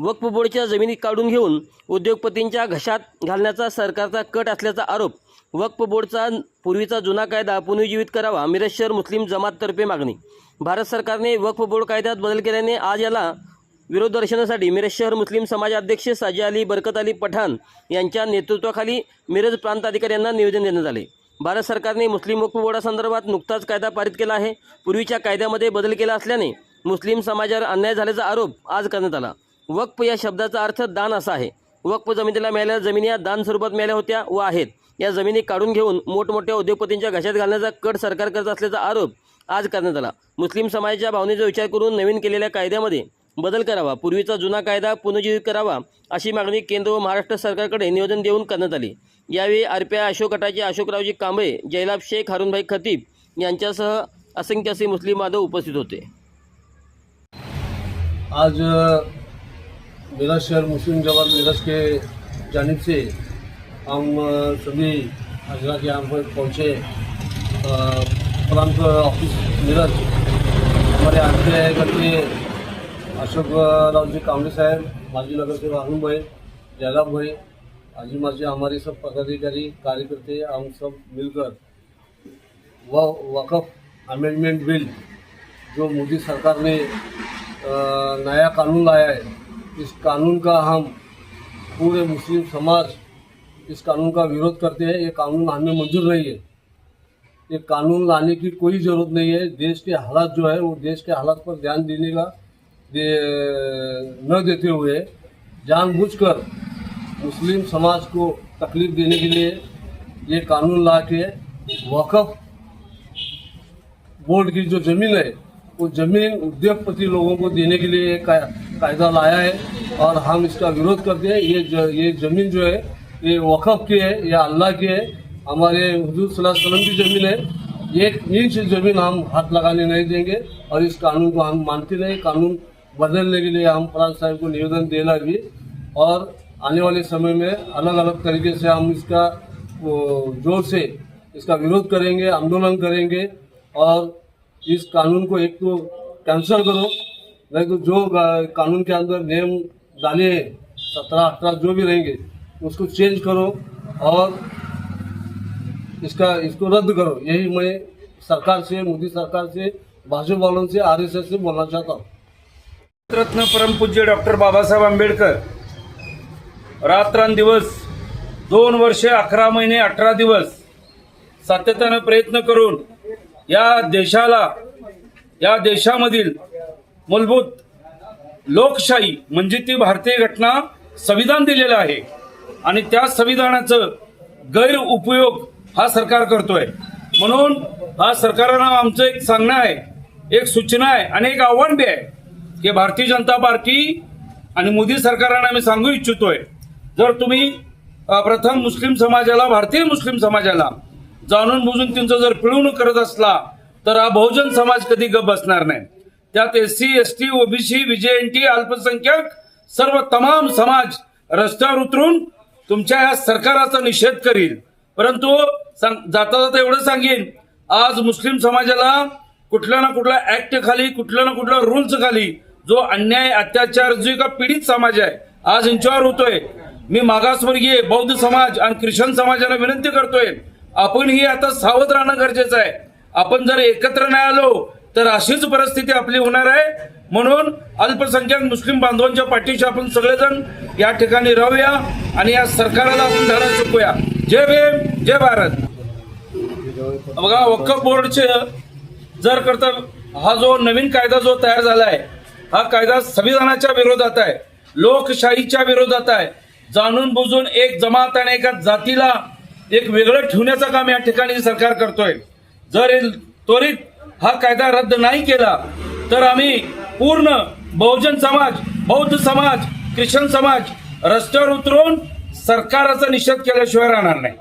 वक्फ बोर्डच्या जमिनी काढून घेऊन उद्योगपतींच्या घशात घालण्याचा सरकारचा कट असल्याचा आरोप वक्फ बोर्डचा पूर्वीचा जुना कायदा पुनर्जीवित करावा मिरज शहर मुस्लिम जमाततर्फे मागणी. भारत सरकारने वक्फ बोर्ड कायद्यात बदल केल्याने आज याला विरोध दर्शनासाठी मिरज शहर मुस्लिम समाजाध्यक्ष साजी अली बरकत अली पठाण यांच्या नेतृत्वाखाली मिरज प्रांत अधिकाऱ्यांना निवेदन देण्यात आले. भारत सरकारने मुस्लिम वक्फ बोर्डासंदर्भात नुकताच कायदा पारित केला आहे. पूर्वीच्या कायद्यामध्ये बदल केला असल्याने मुस्लिम समाजावर अन्याय झाल्याचा आरोप आज करण्यात आला. वक्फ या शब्दाचा अर्थ दान असा आहे. वक्फ जमिनीला मिळालेल्या जमिनी या दान स्वरूपात मिळाल्या होत्या व आहेत. या जमिनी काढून घेऊन मोठमोठ्या उद्योगपतींच्या घशात घालण्याचा कट सरकार करत असल्याचा आरोप आज करण्यात आला. मुस्लिम समाजाच्या भावनेचा विचार करून नवीन केलेल्या कायद्यामध्ये बदल करावा पूर्वीचा जुना कायदा पुनर्जीवित करावा अशी मागणी केंद्र व महाराष्ट्र सरकारकडे निवेदन देऊन करण्यात आली. यावेळी आरपीआय अशोक गटाचे अशोकरावजी कांबळे जयलाभ शेख हारूनभाई खतीब यांच्यासह असंख्य असे मुस्लिम बांधव उपस्थित होते. आज अ, शहर मुस्लिम जमात मेरठ के जानब से हम सभी सभी के यहाँ पर पहुँचे। प्रांत ऑफिस मेरठ हमारे आर पी करके अशोक राव जी कांबळे साहेब माजी नगर से राहुल भाई जयराम भाई आजी माजी हमारे सब पदाधिकारी कार्यकर्ते हम सब मिलकर व वक़फ़ अमेंडमेंट बिल जो मोदी सरकार ने नया कानून लाया है इस कानून का हम पूरे मुस्लिम समाज इस कानून का विरोध करते हैं। ये कानून हमें मंजूर नहीं है। ये कानून लाने की कोई ज़रूरत नहीं है। देश के हालात जो है वो देश के हालात पर ध्यान देने का दे, न देते हुए जानबूझकर मुस्लिम समाज को तकलीफ़ देने के लिए ये कानून ला के वक़फ़ बोर्ड की जो ज़मीन है वो ज़मीन उद्योगपति लोगों को देने के लिए काय- कायदा लाया है और हम इसका विरोध करते हैं। ये ज, ये ज़मीन जो है ये वक़फ़ की है ये अल्लाह की है। हमारे हजूर अलैहि की ज़मीन है। एक इंच ज़मीन हम हाथ लगाने नहीं देंगे और इस कानून को हम मानते नहीं। कानून बदलने के लिए हम फराज साहब को निवेदन देना भी और आने वाले समय में अलग अलग तरीके से हम इसका ज़ोर से इसका विरोध करेंगे आंदोलन करेंगे और इस कानून को एक तो कैंसिल करो नहीं तो जो कानून के अंदर नियम डाले हैं सत्रह अठारह जो भी रहेंगे उसको चेंज करो और इसका इसको रद्द करो। यही मैं सरकार से मोदी सरकार से भाजपा वालों से आरएसएस से बोलना चाहता हूँ। रत्न परमपूज्य डॉक्टर बाबासाहेब आंबेडकर रात्रंदिवस दोन वर्षे अकरा महिने अठरा दिवस सातत्यानं प्रयत्न करून या देशाला या देशामधील मूलभूत लोकशाही म्हणजे ती भारतीय घटना संविधान दिलेलं आहे. आणि त्या संविधानाचं गैरउपयोग हा सरकार करतोय. म्हणून हा सरकारनं आमचं एक सांगणं आहे एक सूचना आहे आणि एक आव्हान बी आहे की भारतीय जनता पार्टी आणि मोदी सरकारला आम्ही सांगू इच्छितोय. जर तुम्ही प्रथम मुस्लिम समाजाला भारतीय मुस्लिम समाजाला जाणून बुजून त्यांचं जर पिळवणूक करत असला तर हा बहुजन समाज कधी गप बसणार नाही. त्यात S C S T OBC VJNT अल्पसंख्याक सर्व तमाम समाज रस्त्यावर उतरून तुमच्या या सरकाराचा निषेध करील. परंतु सांग- जाता जाता एवढं सांगेन आज मुस्लिम समाजाला कुठल्या ना कुठल्या ऍक्ट खाली कुठल्या ना कुठल्या रूल्स खाली जो अन्याय अत्याचार जो का पीडित समाज आहे आज यांच्यावर होतोय. मी मागासवर्गीय बौद्ध समाज आणि ख्रिश्चन समाजाला विनंती करतोय आपण ही आता सावध राहणं गरजेचं आहे. आपण जर एकत्र नाही आलो तर अशीच परिस्थिती आपली होणार आहे. म्हणून अल्पसंख्याक मुस्लिम बांधवांच्या पाठीशी आपण सगळेजण या ठिकाणी राहूया आणि या सरकारला आपण धडा चुकूया. जय भीम जय भारत. बघा वक्फ बोर्डचे जर करता हा जो नवीन कायदा जो तयार झाला आहे हा कायदा संविधानाच्या विरोधात आहे लोकशाहीच्या विरोधात आहे. जाणून बुजून एक जमात आणि एका जातीला एक वेगळं ठेवण्याचं काम या ठिकाणी सरकार करतोय. जर त्वरित हा कायदा रद्द नाही केला तर आम्ही पूर्ण बहुजन समाज बौद्ध समाज ख्रिश्चन समाज रस्त्यावर उतरून सरकाराचा निषेध केल्याशिवाय राहणार नाही.